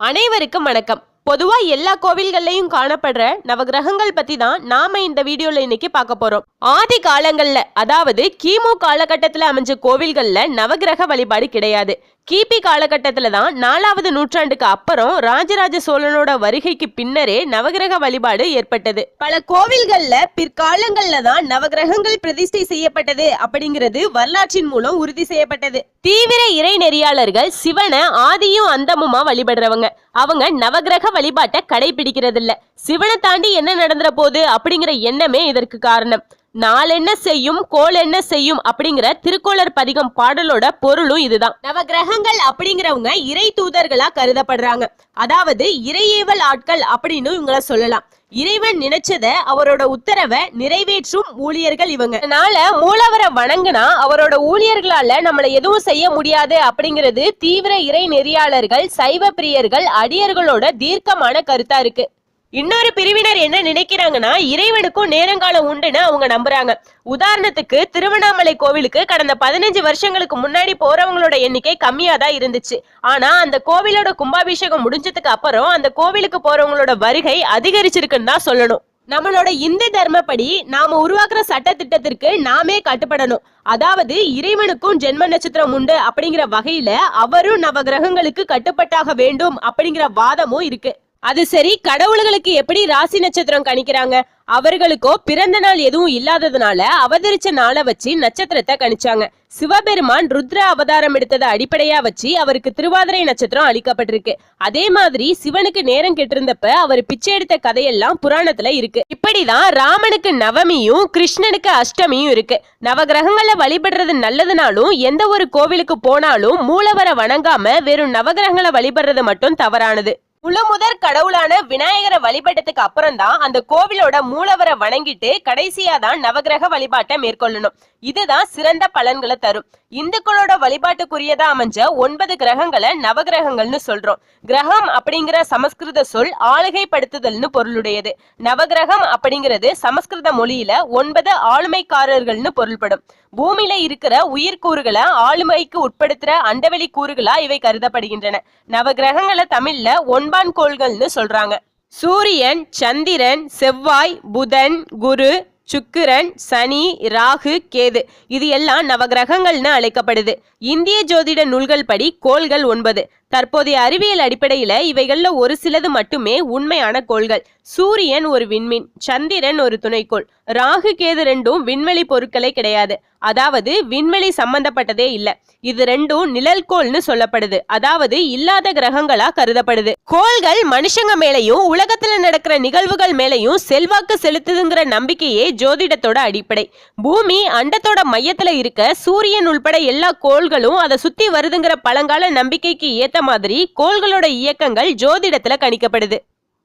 அனைவருக்கும் வணக்கம். பொதுவா எல்லா கோவில்கள்லயும் காணப்படுற நவகிரகங்கள் பத்தி தான் நாம இந்த வீடியோல இன்னைக்கு பார்க்க போறோம். ஆதி காலங்கள்ல அதாவது கிமு காலகட்டத்துல அமைஞ்ச கோவில்கள்ல நவகிரக வழிபாடு கிடையாது. கிபி காலகட்டத்தில் தான் நாலாவது நூற்றாண்டுக்கு அப்புறம் ராஜராஜ சோழனோட வருகைக்கு பின்னரே நவகிரக வழிபாடு ஏற்பட்டது. பல கோவில்கள்ல பிற்காலங்கள்ல தான் நவகிரகங்கள் பிரதிஷ்டை செய்யப்பட்டது அப்படிங்கிறது வரலாற்றின் மூலம் உறுதி செய்யப்பட்டது. தீவிர இறை நெறியாளர்கள் சிவனை ஆதியும் அந்தமுமா வழிபடுறவங்க. அவங்க நவகிரக வழிபாட்டை கடைபிடிக்கிறது இல்ல சிவனை தாண்டி என்ன நடந்துற போகுது அப்படிங்கிற எண்ணமே இதற்கு காரணம். நாளென்ன செய்யும் கோல் என்ன செய்யும் அப்படிங்கிற திருக்கோளர் பதிகம் பாடலோட பொருளும் இதுதான். நவகிரகங்கள் அப்படிங்கிறவங்க இறை தூதர்களா கருதப்படுறாங்க. அதாவது இறையேவல் ஆட்கள் அப்படின்னு இவங்கள சொல்லலாம். இறைவன் நினைச்சத அவரோட உத்தரவை நிறைவேற்றும் ஊழியர்கள் இவங்க. அதனால மூலவரை வணங்கினா அவரோட ஊழியர்களால நம்மள எதுவும் செய்ய முடியாது அப்படிங்கிறது தீவிர இறை நெறியாளர்கள் சைவ பிரியர்கள் அடியர்களோட தீர்க்கமான கருத்தா இருக்கு. இன்னொரு பிரிவினர் என்ன நினைக்கிறாங்கன்னா இறைவனுக்கும் நேரங்காலம் உண்டுன்னு அவங்க நம்புறாங்க. உதாரணத்துக்கு திருவண்ணாமலை கோவிலுக்கு கடந்த பதினஞ்சு வருஷங்களுக்கு முன்னாடி போறவங்களோட எண்ணிக்கை கம்மியா தான் இருந்துச்சு. ஆனா அந்த கோவிலோட கும்பாபிஷேகம் முடிஞ்சதுக்கு அப்புறம் அந்த கோவிலுக்கு போறவங்களோட வருகை அதிகரிச்சிருக்குன்னு தான் சொல்லணும். நம்மளோட இந்து தர்மப்படி நாம உருவாக்குற சட்ட திட்டத்திற்கு நாமே கட்டுப்படணும். அதாவது இறைவனுக்கும் ஜென்ம நட்சத்திரம் உண்டு அப்படிங்கிற வகையில அவரும் நவகிரகங்களுக்கு கட்டுப்பட்டாக வேண்டும் அப்படிங்கிற வாதமும் இருக்கு. அது சரி கடவுள்களுக்கு எப்படி ராசி நட்சத்திரம் கணிக்கிறாங்க? அவர்களுக்கோ பிறந்த நாள் எதுவும் இல்லாததுனால அவதரிச்ச நாளை வச்சு நட்சத்திரத்தை கணிச்சாங்க. சிவபெருமான் ருத்ர அவதாரம் எடுத்ததை அடிப்படையா வச்சு அவருக்கு திருவாதிரை நட்சத்திரம் அளிக்கப்பட்டிருக்கு. அதே மாதிரி சிவனுக்கு நேரம் கெட்டிருந்தப்ப அவர் பிச்சை எடுத்த கதையெல்லாம் புராணத்துல இருக்கு. இப்படிதான் ராமனுக்கு நவமியும் கிருஷ்ணனுக்கு அஷ்டமியும் இருக்கு. நவகிரகங்களை வழிபடுறது நல்லதுனாலும் எந்த ஒரு கோவிலுக்கு போனாலும் மூலவரை வணங்காம வெறும் நவகிரகங்களை வழிபடுறது மட்டும் தவறானது. முழுமுதற் கடவுளான விநாயகரை வழிபட்டதுக்கு அப்புறம் தான் அந்த கோவிலோட மூலவரை வணங்கிட்டு கடைசியா தான் நவகிரக வழிபாட்டை மேற்கொள்ளணும். இதுதான் சிறந்த பலன்களை தரும். இந்துக்களோட வழிபாட்டுக்குரியதா அமைஞ்ச ஒன்பது கிரகங்களை நவகிரகங்கள்னு சொல்றோம். கிரகம் அப்படிங்கிற சமஸ்கிருத சொல் ஆளுகைப்படுத்துதல்னு பொருளுடையது. நவகிரகம் அப்படிங்கிறது சமஸ்கிருத மொழியில ஒன்பது ஆளுமைக்காரர்கள்னு பொருள்படும். பூமியில இருக்கிற உயிர்கூறுகளை ஆளுமைக்கு உட்படுத்துற அண்டவெளி கூறுகளா இவை கருதப்படுகின்றன. நவகிரகங்களை தமிழ்ல ஒன்பான் கோள்கள்னு சொல்றாங்க. சூரியன் சந்திரன் செவ்வாய் புதன் குரு சுக்கிரன் சனி ராகு கேது. இது எல்லாம் நவகிரகங்கள்னு அழைக்கப்படுது. இந்திய ஜோதிட நூல்கள் படி கோள்கள் ஒன்பது. தற்போதைய அறிவியல் அடிப்படையில இவைகள்ல ஒரு சிலது மட்டுமே உண்மையான கோள்கள். சூரியன் ஒரு விண்மீன் சந்திரன் ஒரு துணைக்கோள். ராகு கேது ரெண்டும் விண்வெளி பொருட்களே கிடையாது. அதாவது விண்வெளி சம்பந்தப்பட்டதே இல்ல. இது ரெண்டும் நிழல்கோள்னு சொல்லப்படுது. அதாவது இல்லாத கிரகங்களா கருதப்படுது. கோள்கள் மனுஷங்க மேலையும் உலகத்துல நடக்கிற நிகழ்வுகள் மேலையும் செல்வாக்கு செலுத்துதுங்கிற நம்பிக்கையே ஜோதிடத்தோட அடிப்படை. பூமி அண்டத்தோட மையத்துல இருக்க சூரியன் உள்பட எல்லா கோள்களும் அதை சுத்தி வருதுங்கிற பழங்கால நம்பிக்கைக்கு ஏத்த மாதிரி கோள்களோட இயக்கங்கள் ஜோதிடத்துல கணிக்கப்படுது.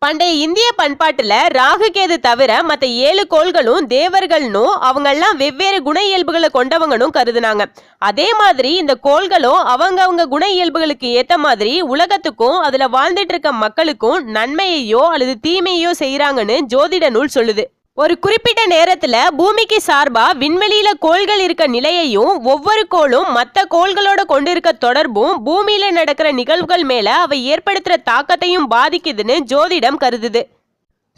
பண்டைய இந்திய பண்பாட்டுல ராகுகேது தவிர மற்ற ஏழு கோள்களும் தேவர்கள்னும் அவங்கெல்லாம் வெவ்வேறு குண இயல்புகளை கொண்டவங்கனும் கருதுனாங்க. அதே மாதிரி இந்த கோள்களும் அவங்க அவங்க குண இயல்புகளுக்கு ஏத்த மாதிரி உலகத்துக்கும் அதுல வாழ்ந்துட்டு இருக்க மக்களுக்கும் நன்மையையோ அல்லது தீமையோ செய்யறாங்கன்னு ஜோதிட நூல் சொல்லுது. ஒரு குறிப்பிட்ட நேரத்துல பூமிக்கு சார்பா விண்வெளியில கோள்கள் இருக்க நிலையையும் ஒவ்வொரு கோளும் மற்ற கோள்களோட கொண்டிருக்க தொடர்பும் பூமியில நடக்கிற நிகழ்வுகள் மேல அவை ஏற்படுத்துற தாக்கத்தையும் பாதிக்குதுன்னு ஜோதிடம் கருதுது.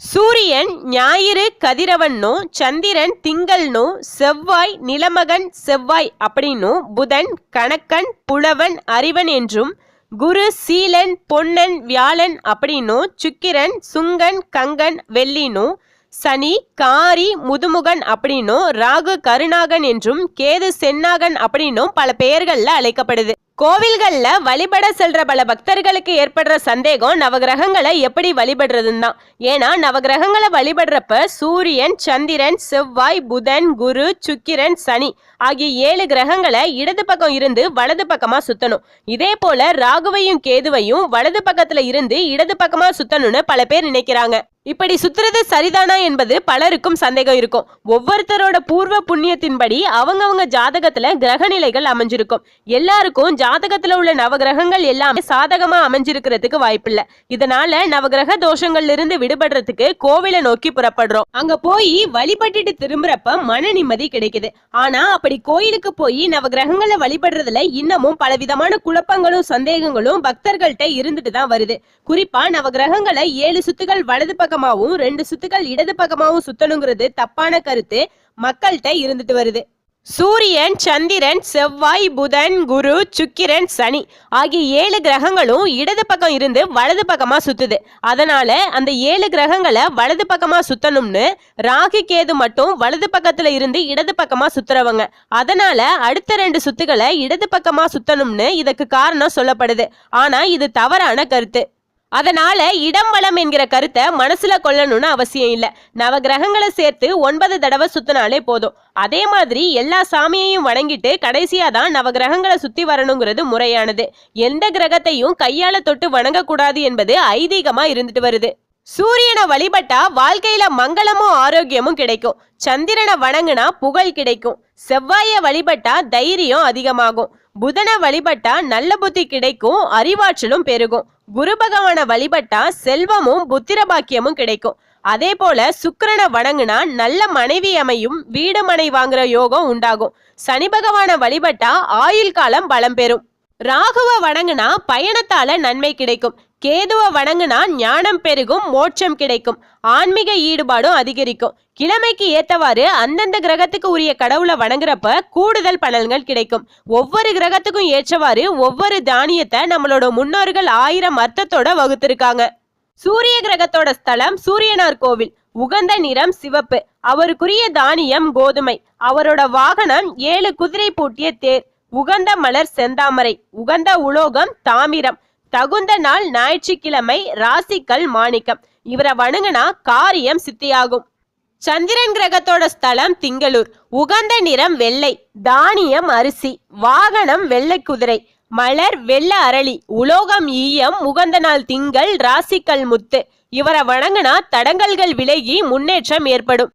சூரியன் ஞாயிறு கதிரவன்னும் சந்திரன் திங்கள்னும் செவ்வாய் நிலமகன் செவ்வாய் அப்படின்னும் புதன் கணக்கன் புலவன் அறிவன் என்றும் குரு சீலன் பொன்னன் வியாழன் அப்படின்னும் சுக்கிரன் சுங்கன் கங்கன் வெள்ளினும் சனி காரி முதுமுகன் அப்படின்னும் ராகு கருணாகன் என்றும் கேது சென்னாகன் அப்படின்னும் பல பெயர்கள்ல அழைக்கப்படுது. கோவில்கள்ல வழிபட செல்ற பல பக்தர்களுக்கு ஏற்படுற சந்தேகம் நவகிரகங்களை எப்படி வழிபடுறதுன்னு தான் ஏன்னா நவகிரகங்களை வழிபடுறப்ப சூரியன் சந்திரன் செவ்வாய் புதன் குரு சுக்கிரன் சனி ஆகிய ஏழு கிரகங்களை இடது பக்கம் இருந்து வலது பக்கமா சுத்தணும். இதே போல ராகுவையும் கேதுவையும் வலது பக்கத்துல இருந்து இடது பக்கமா சுத்தணும்னு பல பேர் நினைக்கிறாங்க. இப்படி சுத்துறது சரிதானா என்பது பலருக்கும் சந்தேகம் இருக்கும். ஒவ்வொருத்தரோட பூர்வ புண்ணியத்தின்படி அவங்கவங்க ஜாதகத்துல கிரக நிலைகள் அமைஞ்சிருக்கும். எல்லாருக்கும் ஜாதகத்துல உள்ள நவகிரகங்கள் எல்லாமே சாதகமா அமைஞ்சிருக்கிறதுக்கு வாய்ப்பில்லை. இதனால நவகிரக தோஷங்கள்ல இருந்து விடுபடுறதுக்கு கோவிலை நோக்கி புறப்படுறோம். அங்க போய் வழிபட்டுட்டு திரும்புறப்ப மன நிம்மதி கிடைக்குது. ஆனா அப்படி கோயிலுக்கு போய் நவகிரகங்களை வழிபடுறதுல இன்னமும் பலவிதமான குழப்பங்களும் சந்தேகங்களும் பக்தர்கள்ட்ட இருந்துட்டு தான் வருது. குறிப்பா நவகிரகங்களை ஏழு சுத்துகள் வலது பக்கம் பக்கமாவும் ரெண்டு சுத்துக்கள் இடது பக்கமாவும் சுத்தணுங்கிறது தப்பான கருத்து. மக்கள்கிட்ட இருந்துட்டு வருது. சூரியன் சந்திரன் செவ்வாய் புதன் குரு சுக்கிரன் சனி ஆகிய ஏழு கிரகங்களும் இடது பக்கம் இருந்து வலது பக்கமா சுத்துது. அதனால அந்த ஏழு கிரகங்களை வலது பக்கமா சுத்தணும்னு ராகு கேது மட்டும் வலது பக்கத்துல இருந்து இடது பக்கமா சுத்துறவங்க. அதனால அடுத்த ரெண்டு சுத்துக்களை இடது பக்கமா சுத்தணும்னு இதுக்கு காரணம் சொல்லப்படுது. ஆனா இது தவறான கருத்து. அதனால இடம் வளம் என்கிற கருத்தை மனசுல கொள்ளணும்னு அவசியம் இல்ல. நவகிரகங்களை சேர்த்து ஒன்பது தடவை சுத்தினாலே போதும். அதே மாதிரி எல்லா சாமியையும் வணங்கிட்டு கடைசியா தான் நவகிரகங்களை சுத்தி வரணுங்கிறது முறையானது. எந்த கிரகத்தையும் கையால தொட்டு வணங்கக்கூடாது என்பது ஐதீகமா இருந்துட்டு வருது. சூரியனை வழிபட்டா வாழ்க்கையில மங்களமும் ஆரோக்கியமும் கிடைக்கும். சந்திரனை வணங்குனா புகழ் கிடைக்கும். செவ்வாயை வழிபட்டா தைரியம் அதிகமாகும். புதனை வழிபட்டா நல்ல புத்தி கிடைக்கும் அறிவாற்றலும் பெருகும். குரு பகவானை வழிபட்டா செல்வமும் புத்திர பாக்கியமும் கிடைக்கும். அதே போல சுக்கரனை வணங்குனா நல்ல மனைவி அமையும் வீடு மனை வாங்குற யோகம் உண்டாகும். சனி பகவானை வழிபட்டா ஆயுள் காலம் பலம் பெறும். ராகுவ வணங்குனா பயணத்தால நன்மை கிடைக்கும். கேதுவ வணங்குனா ஞானம் பெருகும் மோட்சம் கிடைக்கும். ஆன்மீக ஈடுபாடும் அதிகரிக்கும். கிழமைக்கு ஏத்தவாறு அந்தந்த கிரகத்துக்கு உரிய கடவுளை வணங்குறப்ப கூடுதல் பலன்கள் கிடைக்கும். ஒவ்வொரு கிரகத்துக்கும் ஏற்றவாறு ஒவ்வொரு தானியத்தை நம்மளோட முன்னோர்கள் ஆயிரம் அர்த்தத்தோட வகுத்திருக்காங்க. சூரிய கிரகத்தோட ஸ்தலம் சூரியனார் கோவில். உகந்த நிறம் சிவப்பு. அவருக்குரிய தானியம் கோதுமை. அவரோட வாகனம் ஏழு குதிரை பூட்டிய தேர். உகந்த மலர் செந்தாமரை. உகந்த உலோகம் தாமிரம். தகுந்த நாள் ஞாயிற்றுக்கிழமை ராசிக்கல் மாணிக்கம். இவரை வணங்குனா காரியம் சித்தியாகும். சந்திரன் கிரகத்தோட ஸ்தலம் திங்களூர். உகந்த நிறம் வெள்ளை. தானியம் அரிசி. வாகனம் வெள்ளை குதிரை. மலர் வெள்ள அரளி. உலோகம் ஈயம் உகந்த நாள் திங்கள் ராசிக்கல் முத்து. இவரை வணங்குனா தடங்கல்கள் விலகி முன்னேற்றம் ஏற்படும்.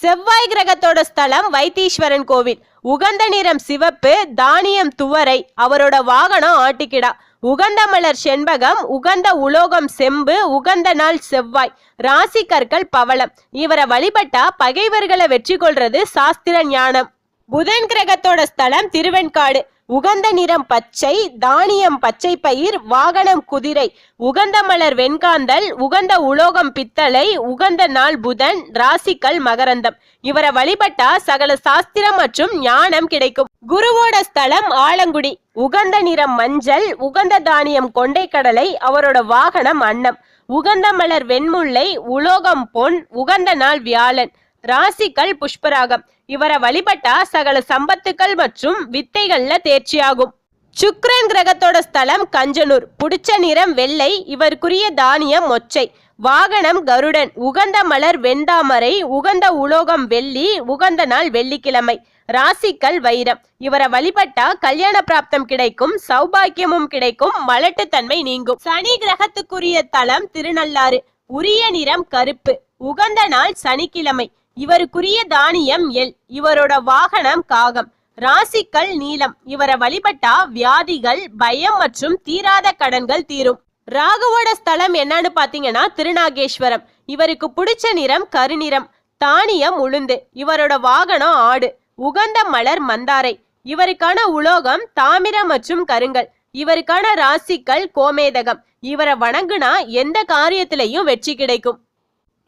செவ்வாய் கிரகத்தோட ஸ்தலம் வைத்தீஸ்வரன் கோவில். உகந்த நிறம் சிவப்பு தானியம் துவரை. அவரோட வாகனம் ஆட்டிக்கிடா. உகந்த மலர் செண்பகம் உகந்த உலோகம் செம்பு உகந்த நாள் செவ்வாய் ராசி கற்கள் பவளம். இவரை வழிபட்டா பகைவர்களை வெற்றி கொள்றது சாஸ்திர ஞானம். புதன் கிரகத்தோட ஸ்தலம் திருவெண்காடு. உகந்த நிறம் பச்சை தானியம் பச்சை பயிர் வாகனம் குதிரை. உகந்த மலர் வெண்காந்தல் உகந்த உலோகம் பித்தளை உகந்த நாள் புதன் ராசிக்கல் மகரந்தம். இவரை வழிபட்டா சகல சாஸ்திரம் மற்றும் ஞானம் கிடைக்கும். குருவோட ஸ்தலம் ஆலங்குடி. உகந்த நிறம் மஞ்சள் உகந்த தானியம் கொண்டைக்கடலை அவரோட வாகனம் அன்னம். உகந்த மலர் வெண்முல்லை உலோகம் பொன் உகந்த நாள் வியாழன். ராசிக்கள் புஷ்பராகம். இவரை வழிபட்டா சகல சம்பத்துக்கள் மற்றும் வித்தைகள்ல தேர்ச்சியாகும். சுக்ரன் கிரகத்தோட ஸ்தலம் கஞ்சனூர். புடிச்ச நிறம் வெள்ளை இவருக்குரிய தானியம் மொச்சை. வாகனம் கருடன் உகந்த மலர் வெண்டாமரை உகந்த உலோகம் வெள்ளி உகந்த நாள் வெள்ளிக்கிழமை. ராசிக்கல் வைரம். இவரை வழிபட்டா கல்யாண பிராப்தம் கிடைக்கும் சௌபாக்கியமும் கிடைக்கும் மலட்டுத்தன்மை நீங்கும். சனி கிரகத்துக்குரிய தலம் திருநள்ளாறு. உரிய நிறம் கருப்பு. உகந்த நாள் சனிக்கிழமை. இவருக்குரிய தானியம் எல். இவரோட வாகனம் காகம். ராசிக்கல் நீலம் இவரை வழிபட்டா வியாதிகள் பயம் மற்றும் தீராத கடன்கள் தீரும். ராகுவோட ஸ்தலம் என்னன்னு பாத்தீங்கன்னா திருநாகேஸ்வரம். இவருக்கு பிடிச்ச நிறம் கருநிறம். தானியம் உளுந்து. இவரோட வாகனம் ஆடு. உகந்த மலர் மந்தாரை. இவருக்கான உலோகம் தாமிரம் மற்றும் கருங்கல். இவருக்கான ராசிக்கல் கோமேதகம். இவரை வணங்குனா எந்த காரியத்திலையும் வெற்றி கிடைக்கும்.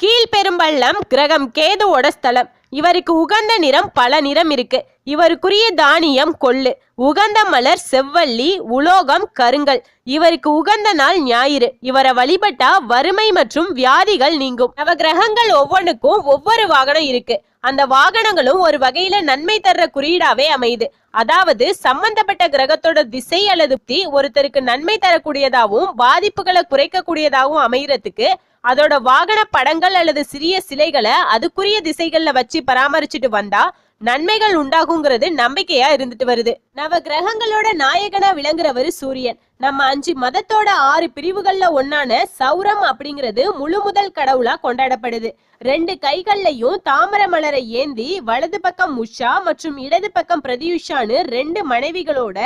கீழ்பெரும்பள்ளம் கிரகம் கேதுவோட ஸ்தலம். இவருக்கு உகந்த நிறம் பல நிறம் இருக்கு. இவருக்குரிய தானியம் கொள்ளு. உகந்த மலர் செவ்வள்ளி உலோகம் கருங்கல். இவருக்கு உகந்த நாள் ஞாயிறு. இவரை வழிபட்டா வறுமை மற்றும் வியாதிகள் நீங்கும். நவ கிரகங்கள் ஒவ்வொன்றுக்கும் ஒவ்வொரு வாகனம் இருக்கு. அந்த வாகனங்களும் ஒரு வகையில நன்மை தர்ற குறியீடாவே அமையுது. அதாவது சம்பந்தப்பட்ட கிரகத்தோட திசை அல்லது புத்தி ஒருத்தருக்கு நன்மை தரக்கூடியதாகவும் பாதிப்புகளை குறைக்கக்கூடியதாகவும் அமையறதுக்கு அதோட வாகன படங்கள் அல்லது சிறிய சிலைகளை அதுக்குரிய திசைகள்ல வச்சு பராமரிச்சுட்டு வந்தா நன்மைகள் உண்டாகுங்கிறது நம்பிக்கையா இருந்துட்டு வருது. நவ கிரகங்களோட நாயகனா விளங்குறவர் சூரியன். நம்ம அஞ்சு மதத்தோட ஆறு பிரிவுகள்ல ஒன்னான சௌரம் அப்படிங்கிறது முழு முதல் கடவுளா கொண்டாடப்படுது. ரெண்டு கைகள்லையும் தாமர மலரை ஏந்தி வலது பக்கம் உஷா மற்றும் இடது பக்கம் பிரதியுஷான்னு ரெண்டு மனைவிகளோட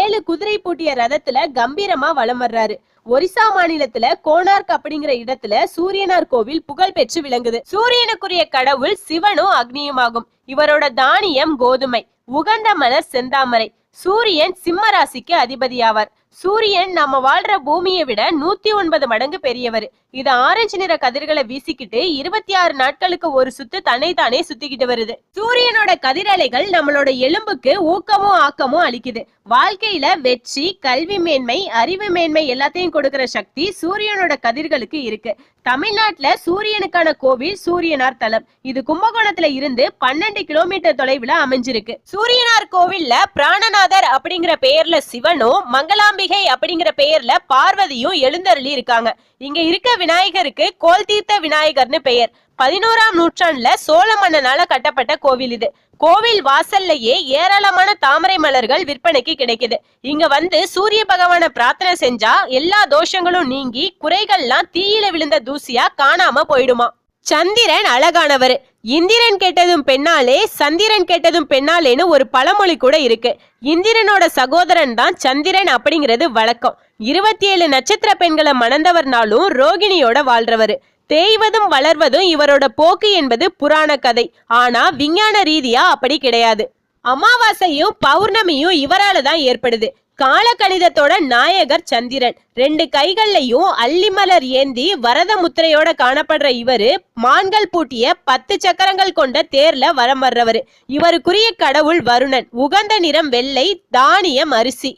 ஏழு குதிரை பூட்டிய ரதத்துல கம்பீரமா வலம் வர்றாரு. ஒரிசா மாநிலத்துல கோனார்க் அப்படிங்கிற இடத்துல சூரியனார் கோவில் புகழ் பெற்று விளங்குது. சூரியனுக்குரிய கடவுள் சிவனும் அக்னியுமாகும். இவரோட தானியம் கோதுமை உகந்த மலர் செந்தாமரை. சூரியன் சிம்ம ராசிக்கு அதிபதியாவார். சூரியன் நம்ம வாழ்ற பூமியை விட நூத்தி ஒன்பது மடங்கு பெரியவர். இது ஆரஞ்சு நிற கதிர்களை வீசிக்கிட்டு இருபத்தி ஆறு நாட்களுக்கு ஒரு சுத்து தன்னை தானே சுத்திக்கிட்டு வருது. சூரியனோட கதிரலைகள் நம்மளோட எலும்புக்கு ஊக்கமும் ஆக்கமும் அளிக்குது. வாழ்க்கையில வெற்றி கல்வி மேன்மை அறிவு மேன்மை எல்லாத்தையும் கொடுக்கிற சக்தி சூரியனோட கதிர்களுக்கு இருக்கு. தமிழ்நாட்டுல சூரியனுக்கான கோவில் சூரியனார் தலம். இது கும்பகோணத்துல இருந்து பன்னெண்டு கிலோமீட்டர் தொலைவுல அமைஞ்சிருக்கு. சூரியனார் கோவில்ல பிராணநாதர் அப்படிங்கிற பெயர்ல சிவனும் மங்களாம்பி மங்களாம்பிகை அப்படிங்கிற பெயர்ல பார்வதியும் எழுந்தருளி இருக்காங்க. இங்க இருக்க விநாயகருக்கு கோல் தீர்த்த விநாயகர்னு பெயர். பதினோராம் நூற்றாண்டுல சோழ மன்னனால கட்டப்பட்ட கோவில் இது. கோவில் வாசல்லையே ஏராளமான தாமரை மலர்கள் விற்பனைக்கு கிடைக்குது. இங்க வந்து சூரிய பகவான பிரார்த்தனை செஞ்சா எல்லா தோஷங்களும் நீங்கி குறைகள்லாம் தீயில விழுந்த தூசியா காணாம போயிடுமா. சந்திரன் அழகானவர். இந்திரன் கேட்டதும் பெண்ணாலே சந்திரன் கேட்டதும் பெண்ணாலேன்னு ஒரு பழமொழி கூட இருக்கு. இந்திரனோட சகோதரன் தான் சந்திரன் அப்படிங்கிறது வழக்கம். இருபத்தி ஏழு நட்சத்திர பெண்களை மணந்தவர்னாலும் ரோகிணியோட வாழ்றவர். தேய்வதும் வளர்வதும் இவரோட போக்கு என்பது புராண கதை. ஆனா விஞ்ஞான ரீதியா அப்படி கிடையாது. அமாவாசையும் பௌர்ணமியும் இவரால தான் ஏற்படுது. காலகணிதத்தோட நாயகர் சந்திரன். ரெண்டு கைகள்லையும் அல்லிமலர் ஏந்தி வரத முத்திரையோட காணப்படுற இவரு மான்கள் பூட்டிய பத்து சக்கரங்கள் கொண்ட தேர்ல வரம் வர்றவரு. இவருக்குரிய கடவுள் வருணன். உகந்த நிறம் வெள்ளை தானியம் அரிசி.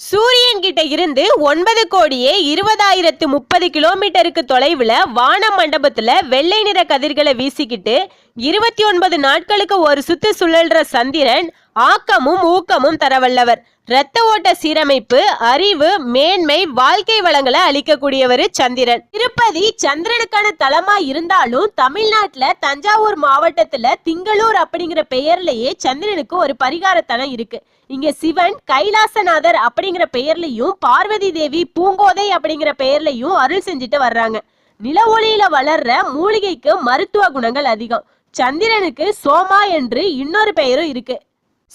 சூரியன் கிட்ட இருந்து ஒன்பது கோடியே இருபதாயிரத்து முப்பது கிலோமீட்டருக்கு தொலைவில் வான மண்டபத்தில் வெள்ளை நிற கதிர்களை வீசிக்கிட்டு இருபத்தி ஒன்பது நாட்களுக்கு ஒரு சுத்து சுழல்ற சந்திரன் ஆக்கமும் ஊக்கமும் தரவல்லவர். இரத்த ஓட்ட சீரமைப்பு அறிவு மேன்மை வாழ்க்கை வளங்களை அளிக்கக்கூடியவர் சந்திரன். திருப்பதி சந்திரனுக்கான தலமா இருந்தாலும் தமிழ்நாட்டுல தஞ்சாவூர் மாவட்டத்துல திங்களூர் அப்படிங்கிற பெயர்லயே சந்திரனுக்கு ஒரு பரிகாரத்தலம் இருக்கு. இங்க சிவன் கைலாசநாதர் அப்படிங்கிற பெயர்லயும் பார்வதி தேவி பூங்கோதை அப்படிங்கிற பெயர்லயும் அருள் செஞ்சுட்டு வர்றாங்க. நில ஒளியில வளர்ற மூலிகைக்கு மருத்துவ குணங்கள் அதிகம். சந்திரனுக்கு சோமா என்று இன்னொரு பெயரும் இருக்கு.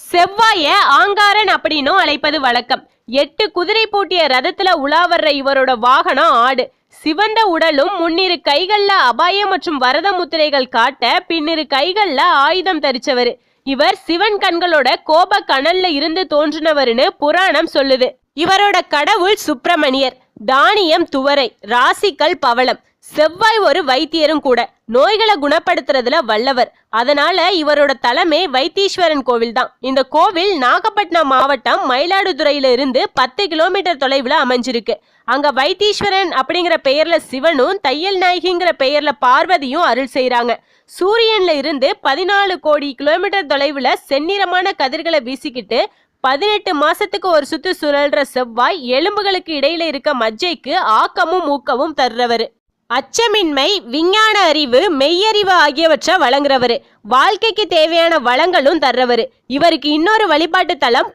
செவ்வாய ஆங்காரன் அப்படின்னும் அழைப்பது வழக்கம். எட்டு குதிரை பூட்டிய ரதத்துல உலா வர்ற இவரோட வாகனம் ஆடு. சிவந்த உடலும் முன்னிரு கைகள்ல அபாயம் மற்றும் வரத முத்திரைகள் காட்ட பின்னிரு கைகள்ல ஆயுதம் தரிச்சவர். இவர் சிவன் கண்களோட கோப கனல்ல இருந்து தோன்றினவர்னு புராணம் சொல்லுது. இவரோட கடவுள் சுப்பிரமணியர். தானியம் துவரை ராசிக்கல் பவளம். செவ்வாய் ஒரு வைத்தியரும் கூட. நோய்களை குணப்படுத்துறதுல வல்லவர். அதனால இவரோட தலைமை வைத்தீஸ்வரன் கோவில் தான் இந்த கோவில் நாகப்பட்டினம் மாவட்டம் மயிலாடுதுறையில இருந்து பத்து கிலோமீட்டர் தொலைவில் அமைஞ்சிருக்கு. அங்க வைத்தீஸ்வரன் அப்படிங்கிற பெயர்ல சிவனும் தையல் நாயகிங்கிற பெயர்ல பார்வதியும் அருள் செய்யறாங்க சூரியன்ல இருந்து பதினாலு கோடி கிலோமீட்டர் தொலைவுல செந்நிறமான கதிர்களை வீசிக்கிட்டு பதினெட்டு மாசத்துக்கு ஒரு சுத்து சுழல்ற செவ்வாய் எலும்புகளுக்கு இடையில இருக்க மஜ்ஜைக்கு ஆக்கமும் ஊக்கமும் தர்றவர். அச்சமின்மை விஞ்ஞான அறிவு மெய்யறிவு ஆகியவற்றை வழங்குறவர். வாழ்க்கைக்கு தேவையான வளங்களும் தர்றவர். இவருக்கு இன்னொரு வழிபாட்டு தலம்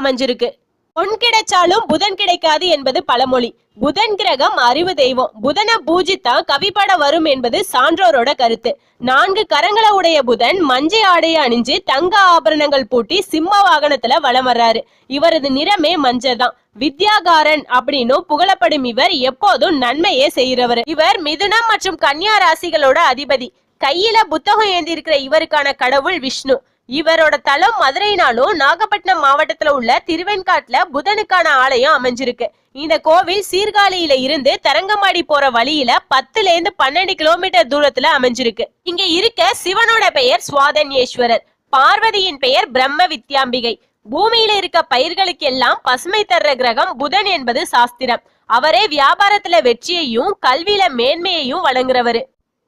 அமைஞ்சிருக்கு. பொன் கிடைச்சாலும் புதன் கிடைக்காது என்பது பழமொழி. புதன் கிரகம் அறிவு தெய்வம். புதனை பூஜித்தா கவிப்பட வரும் என்பது சான்றோரோட கருத்து. நான்கு கரங்களை உடைய புதன் மஞ்சை ஆடையை அணிஞ்சு தங்க ஆபரணங்கள் பூட்டி சிம்ம வாகனத்துல வலம் வர்றாரு. இவரது நிறமே மஞ்சள் தான் வித்யாகாரன் அப்படின்னும் புகழப்படும் இவர் எப்போதும் நன்மையே செய்கிறவர். இவர் மிதுனம் மற்றும் கன்னியா ராசிகளோட அதிபதி. கையில புத்தகம் ஏந்தி இருக்கிற இவருக்கான கடவுள் விஷ்ணு. இவரோட தலம் மதுரைனாலும் நாகப்பட்டினம் மாவட்டத்துல உள்ள திருவெண்காட்டுல புதனுக்கான ஆலயம் அமைஞ்சிருக்கு. இந்த கோவில் சீர்காழியில இருந்து தரங்கம்பாடி போற வழியில பத்துல இருந்து பன்னெண்டு கிலோமீட்டர் தூரத்துல அமைஞ்சிருக்கு. இங்க இருக்க சிவனோட பெயர் சுவாதன்யேஸ்வரர். பார்வதியின் பெயர் பிரம்ம வித்யாம்பிகை. பூமியில இருக்க பயிர்களுக்கெல்லாம் பசுமை தர்ற கிரகம் புதன் என்பது சாஸ்திரம். அவரே வியாபாரத்துல வெற்றியையும் கல்வியில மேன்மையையும் வழங்குறவரு.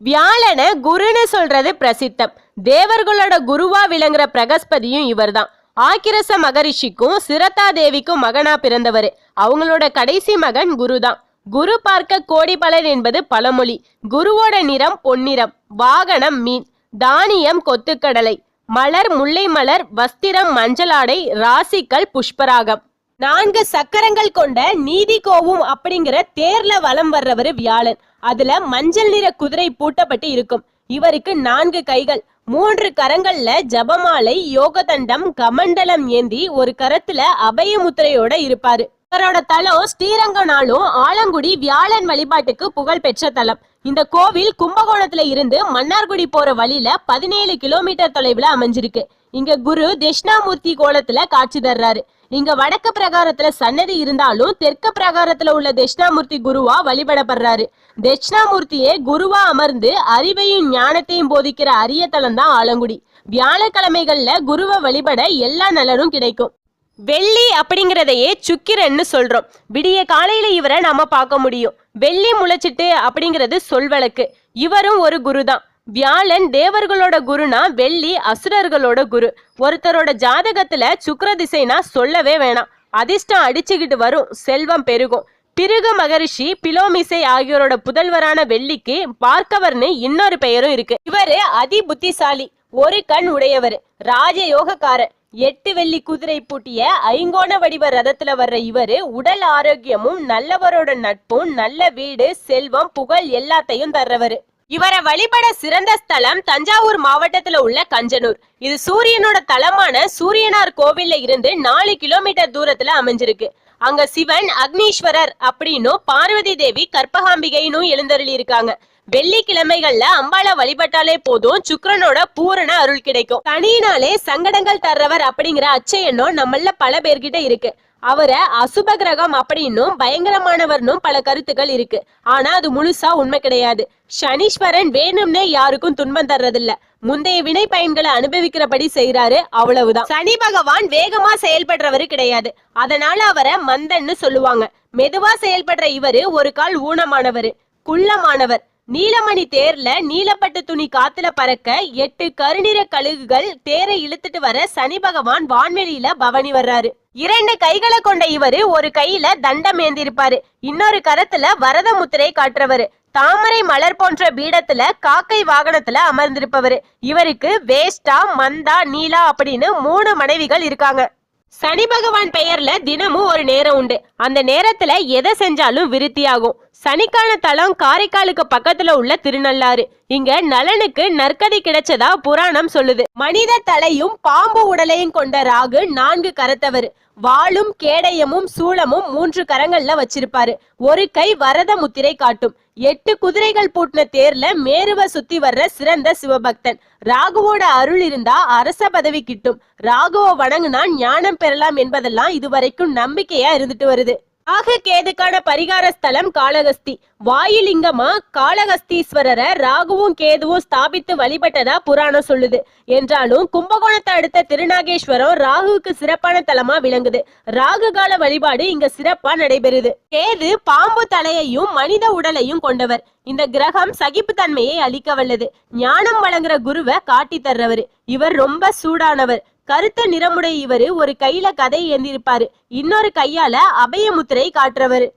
வியாழனை குருன்னு சொல்றது பிரசித்தம். தேவர்களோட குருவா விளங்குற பிரகஸ்பதியும் இவர்தான். ஆக்கிரச மகரிஷிக்கும் சிரதா தேவிக்கும் மகனா பிறந்தவர். அவங்களோட கடைசி மகன் குருதான். குரு பார்க்க கோடி பலன் என்பது பழமொழி. குருவோட நிறம் பொன்னிறம் வாகனம் மீன் தானியம் கொத்துக்கடலை. மலர் முல்லை மலர் வஸ்திரம் மஞ்சளாடை ராசிக்கல் புஷ்பராகம். நான்கு சக்கரங்கள் கொண்ட நீதி கோவும் அப்படிங்கிற தேர்ல வலம் வர்றவர் வியாழன். அதுல மஞ்சள் நிற குதிரை பூட்டப்பட்டு இருக்கும். இவருக்கு நான்கு கைகள். மூன்று கரங்கள்ல ஜபமாலை யோகதண்டம் கமண்டலம் ஏந்தி ஒரு கரத்துல அபயமுத்திரையோட இருப்பாரு. இவரோட தலம் ஸ்ரீரங்கனாலும் ஆலங்குடி வியாழன் வழிபாட்டுக்கு புகழ் பெற்ற தலம். இந்த கோவில் கும்பகோணத்துல இருந்து மன்னார்குடி போற வழியில பதினேழு கிலோமீட்டர் தொலைவுல அமைஞ்சிருக்கு. இங்க குரு தட்சிணாமூர்த்தி கோலத்துல காட்சி தர்றாரு. இங்க வடக்கு பிரகாரத்துல சன்னதி இருந்தாலும் தெற்கு பிரகாரத்துல உள்ள தட்சிணாமூர்த்தி குருவா வழிபடப்படுறாரு. தட்சிணாமூர்த்தியே குருவா அமர்ந்து அறிவையும் ஞானத்தையும் போதிக்கிற அரிய தலம் தான் ஆலங்குடி. வியாழக்கிழமைகள்ல குருவை வழிபட எல்லா நலனும் கிடைக்கும். வெள்ளி அப்படிங்கிறதையே சுக்கிரன்னு சொல்றோம். விடிய காலையில இவரை நாம பார்க்க முடியும். வெள்ளி முளைச்சிட்டு அப்படிங்கிறது சொல்வழக்கு இவரும் ஒரு குரு தான் வியாழன் தேவர்களோட குருனா வெள்ளி அசுரர்களோட குரு. ஒருத்தரோட ஜாதகத்துல சுக்கர திசைனா சொல்லவே வேணாம். அதிர்ஷ்டம் அடிச்சுக்கிட்டு வரும் செல்வம் பெருகும். பிருகு மகரிஷி பிலோமிசை ஆகியோரோட புதல்வரான வெள்ளிக்கு பார்க்கவர்னு இன்னொரு பெயரும் இருக்கு. இவரு அதி புத்திசாலி ஒரு கண் உடையவர் ராஜயோகக்காரர். எட்டு வெள்ளி குதிரை பூட்டிய ஐங்கோண வடிவ ரதத்துல வர்ற இவரு உடல் ஆரோக்கியமும் நல்லவரோட நட்பும் நல்ல வீடு செல்வம் புகழ் எல்லாத்தையும் தர்றவரு. இவரை வழிபட சிறந்த ஸ்தலம் தஞ்சாவூர் மாவட்டத்துல உள்ள கஞ்சனூர். இது சூரியனோட தலமான சூரியனார் கோவில்ல இருந்து நாலு கிலோமீட்டர் தூரத்துல அமைஞ்சிருக்கு. அங்க சிவன் அக்னீஸ்வரர் அப்படின்னும் பார்வதி தேவி கற்பகாம்பிகைனும் எழுந்தருளி இருக்காங்க. வெள்ளிக்கிழமைகள்ல அம்பாளை வழிபட்டாலே போதும் சுக்கரனோட பூரண அருள் கிடைக்கும். தனியினாலே சங்கடங்கள் தர்றவர் அப்படிங்கிற அச்ச எண்ணம் நம்மள பல பேர்கிட்ட இருக்கு. அவரை அசுப கிரகம் அப்படின்னும் பயங்கரமானவர்னும் பல கருத்துக்கள் இருக்கு. ஆனா அது முழுசா உண்மை கிடையாது. சனீஸ்வரன் வேணும்னே யாருக்கும் துன்பம் தர்றதில்ல. முந்தைய வினை பயன்களை அனுபவிக்கிறபடி செய்யறாரு அவ்வளவுதான். சனி பகவான் வேகமா செயல்படுறவரு கிடையாது. அதனால அவரை மந்தன்னு சொல்லுவாங்க. மெதுவா செயல்படுற இவரு ஒரு கால் ஊனமானவரு குள்ளமானவர். நீலமணி தேர்ல நீலப்பட்டு துணி காத்துல பறக்க எட்டு கருநிற கழுகுகள் தேரை இழுத்துட்டு வர சனி பகவான் வான்வெளியில பவனி வர்றாரு. இரண்டு கைகளை கொண்ட இவரு ஒரு கையில தண்டம் ஏந்திருப்பாரு. இன்னொரு கரத்துல வரத முத்திரை காட்டுறவரு. தாமரை மலர் போன்ற பீடத்துல காக்கை வாகனத்துல அமர்ந்திருப்பவரு. இவருக்கு வேஷ்டா மந்தா நீலா அப்படின்னு மூணு மனைவிகள் இருக்காங்க. சனி பகவான் பெயர்ல தினமும் ஒரு நேரம் உண்டு. அந்த நேரத்துல எதை செஞ்சாலும் விருத்தியாகும். சனிக்கான தலம் காரைக்காலுக்கு பக்கத்துல உள்ள திருநள்ளாறு. இங்க நலனுக்கு நற்கதி கிடைச்சதா புராணம் சொல்லுது. மனித தலையும் பாம்பு உடலையும் கொண்ட ராகு நான்கு கரத்தவர். வாளும் கேடயமும் சூளமும் மூன்று கரங்கள்ல வச்சிருப்பாரு. ஒரு கை வரத முத்திரை காட்டும். எட்டு குதிரைகள் பூட்டின தேர்ல மேருவ சுத்தி வர்ற சிறந்த சிவபக்தன். ராகுவோட அருள் இருந்தா அரச பதவி கிட்டும். ராகுவ வணங்குனா ஞானம் பெறலாம் என்பதெல்லாம் இதுவரைக்கும் நம்பிக்கையா இருந்துட்டு வருது. ராககேதுக்கான பரிகார ஸ்தலம் காளகஸ்தி வாயிலிங்கமா? காளகஸ்தீஸ்வரரை ராகுவும் கேதுவும் ஸ்தாபித்து வழிபட்டதா புராணம் சொல்லுது. என்றாலும் கும்பகோணத்தை அடுத்த திருநாகேஸ்வரம் ராகுவுக்கு சிறப்பான தலமா விளங்குது. ராகு கால வழிபாடு இங்க சிறப்பா நடைபெறுது. கேது பாம்பு தலையையும் மனித உடலையும் கொண்டவர். இந்த கிரகம் சகிப்புத்தன்மையை அளிக்க வல்லது. ஞானம் வழங்குற குருவை காட்டி தர்றவர். இவர் ரொம்ப சூடானவர். கருத்த நிறமுடைய இவரு ஒரு கையில கதை ஏந்திருப்பாரு. இன்னொரு கையால அபயமுத்திரை காட்டுறவரு.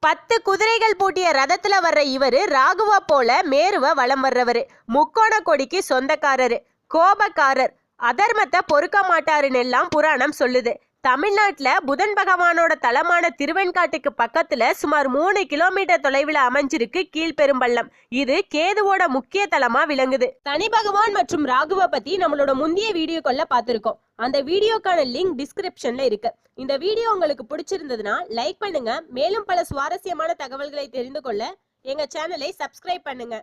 பத்து குதிரைகள் பூட்டிய ரதத்துல வர்ற இவரு ராகுவா போல மேருவ வலம் வர்றவரு. முக்கோண கொடிக்கு சொந்தக்காரரு. கோபக்காரர். அதர்மத்தை பொறுக்க மாட்டாருன்னு எல்லாம் புராணம் சொல்லுது. தமிழ்நாட்டில் புதன் பகவானோட தலமான திருவெண்காட்டுக்கு பக்கத்தில் சுமார் மூணு கிலோமீட்டர் தொலைவில் அமைஞ்சிருக்கு கீழ்பெரும்பள்ளம். இது கேதுவோட முக்கிய தலமாக விளங்குது. தனி பகவான் மற்றும் ராகுவ பற்றி நம்மளோட முந்தைய வீடியோக்களில் பார்த்துருக்கோம். அந்த வீடியோக்கான லிங்க் டிஸ்கிரிப்ஷன்ல இருக்கு. இந்த வீடியோ உங்களுக்கு பிடிச்சிருந்ததுன்னா லைக் பண்ணுங்க. மேலும் பல சுவாரஸ்யமான தகவல்களை தெரிந்து கொள்ள எங்க சேனலை சப்ஸ்கிரைப் பண்ணுங்க.